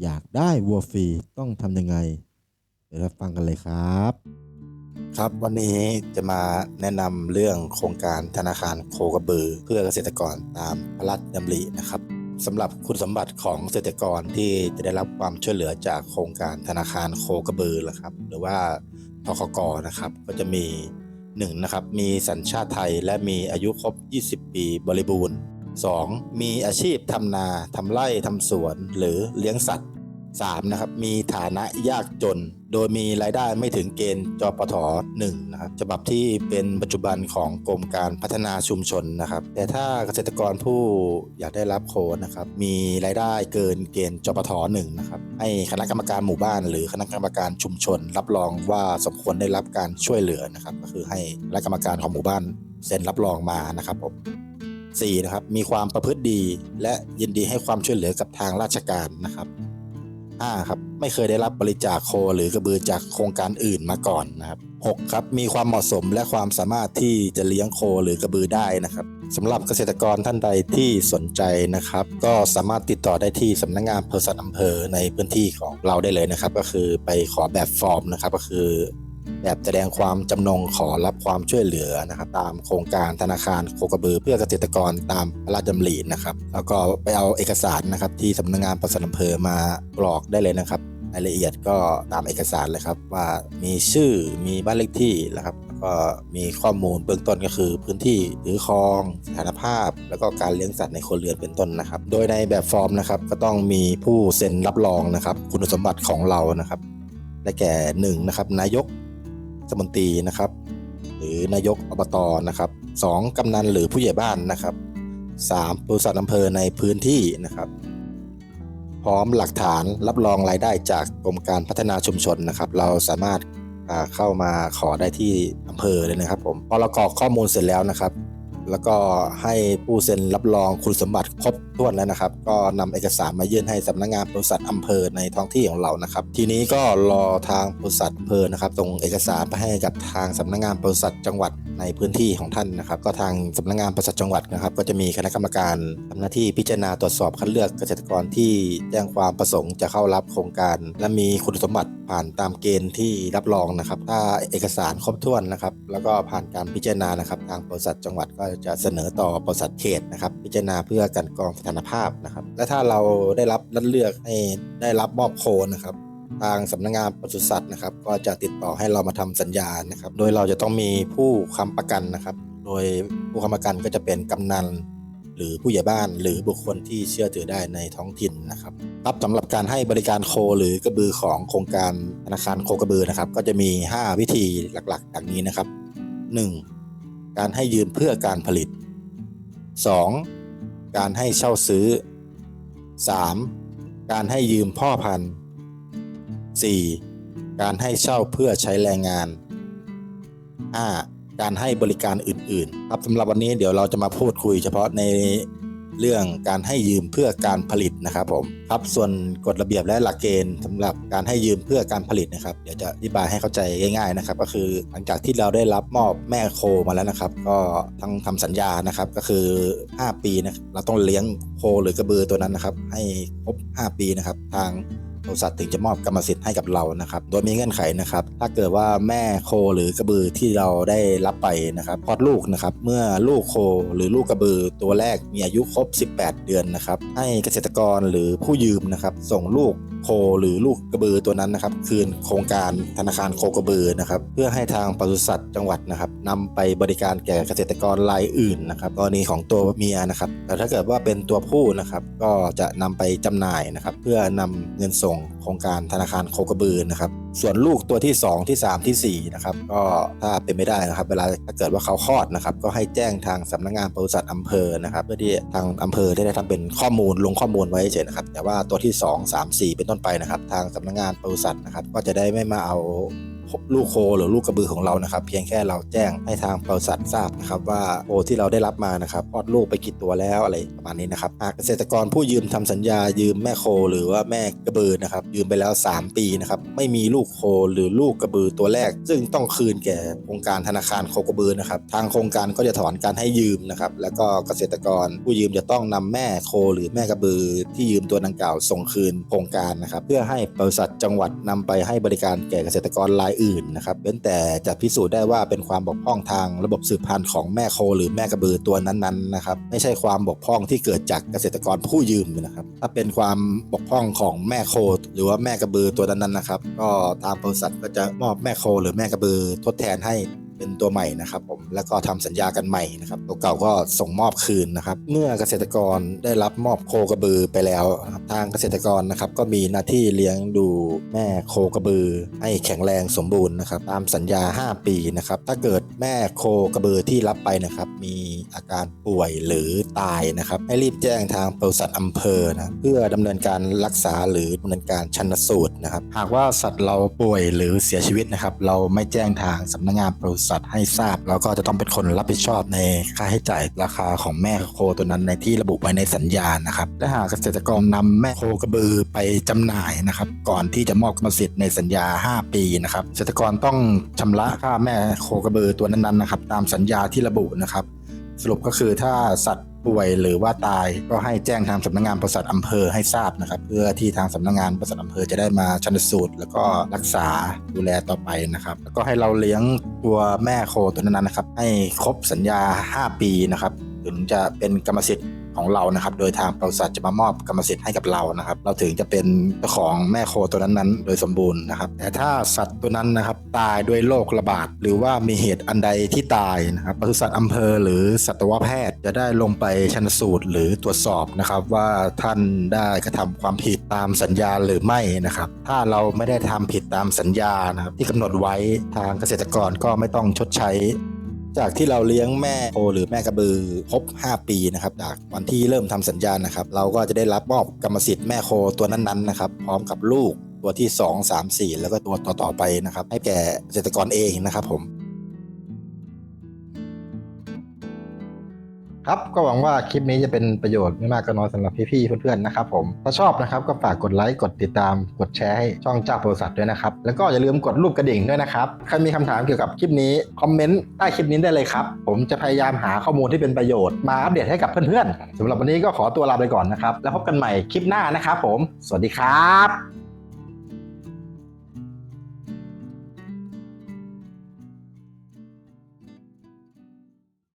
อยากได้วัวฟรีต้องทำยังไง เดี๋ยวเราฟังกันเลยครับ ครับวันนี้จะมาแนะนำเรื่องโครงการธนาคารโคกระบือ เพื่อเกษตรกรตามพระราชดำรินะครับสำหรับคุณสมบัติของเกษตรกรที่จะได้รับความช่วยเหลือจากโครงการธนาคารโคกระบือนะครับ หรือว่าทคกนะครับ ก็จะมีหนึ่งนะครับมีสัญชาติไทยและมีอายุครบ 20 ปีบริบูรณ์ 2. มีอาชีพทำนาทำไร่ทำสวนหรือเลี้ยงสัตว์ 3. นะครับมีฐานะยากจน โดยมีรายได้ไม่ถึงเกณฑ์จปท1นะครับฉบับที่เป็นปัจจุบันของกรมการพัฒนาชุมชนนะครับ แต่ถ้าเกษตรกรผู้อยากได้รับโคนนะครับมีรายได้เกินเกณฑ์จปท1นะครับให้คณะกรรมการหมู่บ้าน หรือคณะกรรมการชุมชน รับรองว่าสมควรได้รับการช่วยเหลือนะครับก็คือให้คณะกรรมการของหมู่บ้านเซ็นรับรองมานะครับผม 4. นะครับมีความประพฤติดี และยินดีให้ความช่วยเหลือกับทางราชการนะครับ 5. ครับไม่เคยได้รับบริจาคโคหรือกระบือจากโครงการอื่นมาก่อนนะครับ 6. ครับมีความเหมาะสมและความสามารถที่จะเลี้ยงโคหรือกระบือได้นะครับสำหรับเกษตรกรท่านใดที่สนใจนะครับ ก็สามารถติดต่อได้ที่สำนักงานเภสัชอำเภอในพื้นที่ของเราได้เลยนะครับ ก็คือไปขอแบบฟอร์มนะครับก็คือ แบบแสดงความจำนงขอรับความช่วยเหลือนะครับ ตามโครงการธนาคารโคกระบือเพื่อเกษตรกรตามพระราชดำรินะครับ แล้วก็ไปเอาเอกสารนะครับที่สำนักงานปศุสัตว์อำเภอมากรอกได้เลยนะครับรายละเอียดก็ตามเอกสารเลยครับว่ามีชื่อมีบ้านเลขที่นะครับแล้วก็มีข้อมูลเบื้องต้นก็คือ พื้นที่หรือคลองสถานภาพ แล้วก็การเลี้ยงสัตว์ในครัวเรือนเป็นต้นนะครับ โดยในแบบฟอร์มนะครับก็ต้องมีผู้เซ็นรับรองนะครับ คุณสมบัติของเรานะครับได้แก่หนึ่งนะครับนายก สมนตรีนะครับ หรือนายกอบตนะครับสองกำนันหรือผู้ใหญ่บ้านนะครับสามบริษัทอำเภอในพื้นที่นะครับ พร้อมหลักฐานรับรองรายได้จากกรมการพัฒนาชุมชนนะครับ เราสามารถเข้ามาขอได้ที่อำเภอเลยนะครับผมพอเรากรอกข้อมูลเสร็จแล้วนะครับ แล้วก็ให้ผู้เซ็นรับรองคุณสมบัติครบถ้วนแล้วนะครับ ก็นำเอกสารมายื่นให้สำนักงานบริษัทอำเภอในท้องที่ของเรานะครับ ทีนี้ก็รอทางบริษัทอำเภอนะครับส่งเอกสารไปให้กับทางสำนักงานบริษัทจังหวัดในพื้นที่ของท่านนะครับ ก็ทางสำนักงานบริษัทจังหวัดนะครับ ก็จะมีคณะกรรมการทำหน้าที่พิจารณาตรวจสอบคัดเลือกเกษตรกรที่แจ้งความประสงค์จะเข้ารับโครงการ และมีคุณสมบัติผ่านตามเกณฑ์ที่รับรองนะครับ ถ้าเอกสารครบถ้วนนะครับ แล้วก็ผ่านการพิจารณานะครับ ทางบริษัทจังหวัดก็จะเสนอต่อบริษัทเขตนะครับ พิจารณาเพื่อการกรองสถานภาพนะครับ และถ้าเราได้รับรับเลือกให้ได้รับมอบโคนนะครับทางสำนักงานปศุสัตว์นะครับก็จะติดต่อให้เรามาทำสัญญานะครับ โดยเราจะต้องมีผู้ค้ำประกันนะครับ โดยผู้ค้ำประกันก็จะเป็นกำนัน หรือผู้ใหญ่บ้านหรือบุคคลที่เชื่อถือได้ในท้องถิ่นนะครับครับสำหรับการให้บริการโคหรือกระบือของโครงการธนาคารโคกระบือนะครับ ก็จะมี 5 วิธีหลักๆดังนี้นะครับ 1. การให้ยืมเพื่อการผลิต 2. การให้เช่าซื้อ 3. การให้ยืมพ่อพันธุ์ 4. การให้เช่าเพื่อใช้แรงงาน 5. การให้บริการอื่น ๆ ครับสำหรับวันนี้เดี๋ยวเราจะมาพูดคุยเฉพาะในเรื่องการให้ยืมเพื่อการผลิตนะครับผมครับส่วนกฎระเบียบและหลักเกณฑ์สำหรับการให้ยืมเพื่อการผลิตนะครับเดี๋ยวจะอธิบายให้เข้าใจง่าย ๆนะครับ ก็คือหลังจากที่เราได้รับมอบแม่โคมาแล้วนะครับ ก็ทั้งทำสัญญานะครับก็คือ 5 ปีนะเราต้องเลี้ยงโคหรือกระบือตัวนั้นนะครับ ให้ครบ 5 ปีนะครับ ทาง บริษัทถึงจะมอบกรรมสิทธิ์ให้กับเรานะครับโดยมีเงื่อนไขนะครับถ้าเกิดว่าแม่โคหรือกระบือที่เราได้รับไปนะครับคลอดลูกนะครับเมื่อลูกโคหรือลูกกระบือตัวแรกมีอายุครบ 18 เดือนนะครับให้เกษตรกรหรือผู้ยืมนะครับส่งลูก โคหรือลูกกระบือตัวนั้นนะครับ คืนโครงการธนาคารโคกระบือนะครับ เพื่อให้ทางปศุสัตว์จังหวัดนะครับนำไปบริการแก่เกษตรกรรายอื่นนะครับกรณีของตัวเมียนะครับ แต่ถ้าเกิดว่าเป็นตัวผู้นะครับก็จะนำไปจำหน่ายนะครับ เพื่อนำเงินส่งโครงการธนาคารโคกระบือนะครับ ส่วนลูกตัวที่ 2 ที่ 3ทีสี่ 4 นะครับ ก็ถ้าเป็นไม่ได้นะครับ เวลาถ้าเกิดว่าเขาคลอดนะครับ ก็ให้แจ้งทางสำนักงานปศุสัตว์อำเภอนะครับเพื่อที่ทางอำเภอได้ได้ทำเป็นข้อมูลลงข้อมูลไว้เฉยนะครับ แต่ว่าตัวที่ 2 3 4 เป็นต้นไปนะครับ ทางสำนักงานปศุสัตว์นะครับ ก็จะได้ไม่มาเอา ลูกโคหรือลูกกระบือของเรานะครับ เพียงแค่เราแจ้งให้ทางบริษัททราบนะครับว่าโคที่เราได้รับมานะครับคลอดลูกไปกี่ตัวแล้วอะไรประมาณนี้นะครับหากเกษตรกรผู้ยืมทำสัญญายืมแม่โคหรือว่าแม่กระบือนะครับยืมไปแล้ว 3 ปีนะครับไม่มีลูกโคหรือลูกกระบือตัวแรก ซึ่งต้องคืนแก่โครงการธนาคารโคกระบือนะครับทางโครงการก็จะถอนการให้ยืมนะครับแล้วก็เกษตรกรผู้ยืมจะต้องนำแม่โคหรือแม่กระบือ ที่ยืมตัวดังกล่าวส่งคืนโครงการนะครับเพื่อให้บริษัทจังหวัดนำไปให้บริการแก่เกษตรกรรายอื่นนะครับเว้นแต่จะพิสูจน์ได้ว่าเป็นความบกพร่องทางระบบสืบพันธุ์ของแม่โคหรือแม่กระบือตัวนั้นๆนะครับไม่ใช่ความบกพร่องที่เกิดจากเกษตรกรผู้ยืมนะครับถ้าเป็นความบกพร่องของแม่โค หรือว่าแม่กระบือตัวนั้นๆนะครับ ก็ทางบริษัทก็จะมอบแม่โค หรือแม่กระบือทดแทนให้ เป็นตัวใหม่นะครับผมแล้วก็ทำสัญญากันใหม่นะครับตัวเก่าก็ส่งมอบคืนนะครับ เมื่อเกษตรกรได้รับมอบโคกระบือไปแล้วทางเกษตรกรนะครับก็มีหน้าที่เลี้ยงดูแม่โคกระบือ ให้แข็งแรงสมบูรณ์นะครับ ตามสัญญา 5 ปีนะครับ ถ้าเกิดแม่โคกระบือที่รับไปนะครับ มีอาการป่วยหรือตายนะครับ ให้รีบแจ้งทางบริษัทอำเภอนะเพื่อดำเนินการรักษาหรือดำเนินการชันสูตรนะครับ หากว่าสัตว์เราป่วยหรือเสียชีวิตนะครับ เราไม่แจ้งทางสำนักงานบริษัทให้ทราบ แล้วก็จะต้องเป็นคนรับผิดชอบในค่าใช้จ่ายราคาของแม่โคตัวนั้นในที่ระบุไว้ในสัญญานะครับและหากเกษตรกรนำแม่โคกระบือไปจำหน่ายนะครับ ก่อนที่จะมอบกรรมสิทธิ์ในสัญญา 5 ปีนะครับเกษตรกรต้องชำระค่าแม่โคกระบือตัวนั้นๆนะครับ ตามสัญญาที่ระบุนะครับ สรุปก็คือถ้าสัตว์ ป่วยหรือว่าตายก็ให้แจ้งทางสำนักงานปศุสัตว์อำเภอให้ทราบนะครับ เพื่อที่ทางสำนักงานปศุสัตว์อำเภอจะได้มาชันสูตร แล้วก็รักษาดูแลต่อไปนะครับ แล้วก็ให้เราเลี้ยงตัวแม่โคตัวนั้นนะครับ ให้ครบสัญญา 5 ปีนะครับถึงจะเป็นกรรมสิทธิ์ ของเรานะครับ โดยทางบริษัทจะมามอบกรรมสิทธิ์ให้กับเรานะครับ เราถึงจะเป็นเจ้าของแม่โคตัวนั้นๆ โดยสมบูรณ์นะครับ แต่ถ้าสัตว์ตัวนั้นนะครับตายด้วยโรคระบาด หรือว่ามีเหตุอันใดที่ตายนะครับปศุสัตว์อำเภอหรือสัตวแพทย์จะได้ลงไปชันสูตรหรือตรวจสอบนะครับว่าท่านได้กระทำความผิดตามสัญญาหรือไม่นะครับ ถ้าเราไม่ได้ทำผิดตามสัญญานะครับที่กำหนดไว้ทางเกษตรกรก็ไม่ต้องชดใช้ จากที่เราเลี้ยงแม่โคหรือแม่กระบือครบ 5 ปีนะครับจากวันที่เริ่มทำสัญญานะครับ เราก็จะได้รับมอบกรรมสิทธิ์แม่โคตัวนั้นๆนะครับ พร้อมกับลูกตัวที่ 2 3 4 แล้วก็ตัวต่อๆไปนะครับ ให้แก่เกษตรกรเองนะครับผม ครับก็หวังว่าคลิปนี้จะเป็นประโยชน์ไม่มากก็น้อยสำหรับพี่ๆเพื่อนๆนะครับผมถ้าชอบนะครับก็ฝากกดไลค์กดติดตาม กดแชร์ให้ช่องเจ้าบริษัทด้วยนะครับแล้วก็อย่าลืมกดรูปกระดิ่งด้วยนะครับใครมีคำถามเกี่ยวกับคลิปนี้คอมเมนต์ใต้คลิปนี้ได้เลยครับผมจะพยายามหาข้อมูลที่เป็นประโยชน์มาอัปเดตให้กับเพื่อนๆสำหรับวันนี้ก็ขอตัวลาไปก่อนนะครับแล้วพบกันใหม่คลิปหน้านะครับผม สวัสดีครับ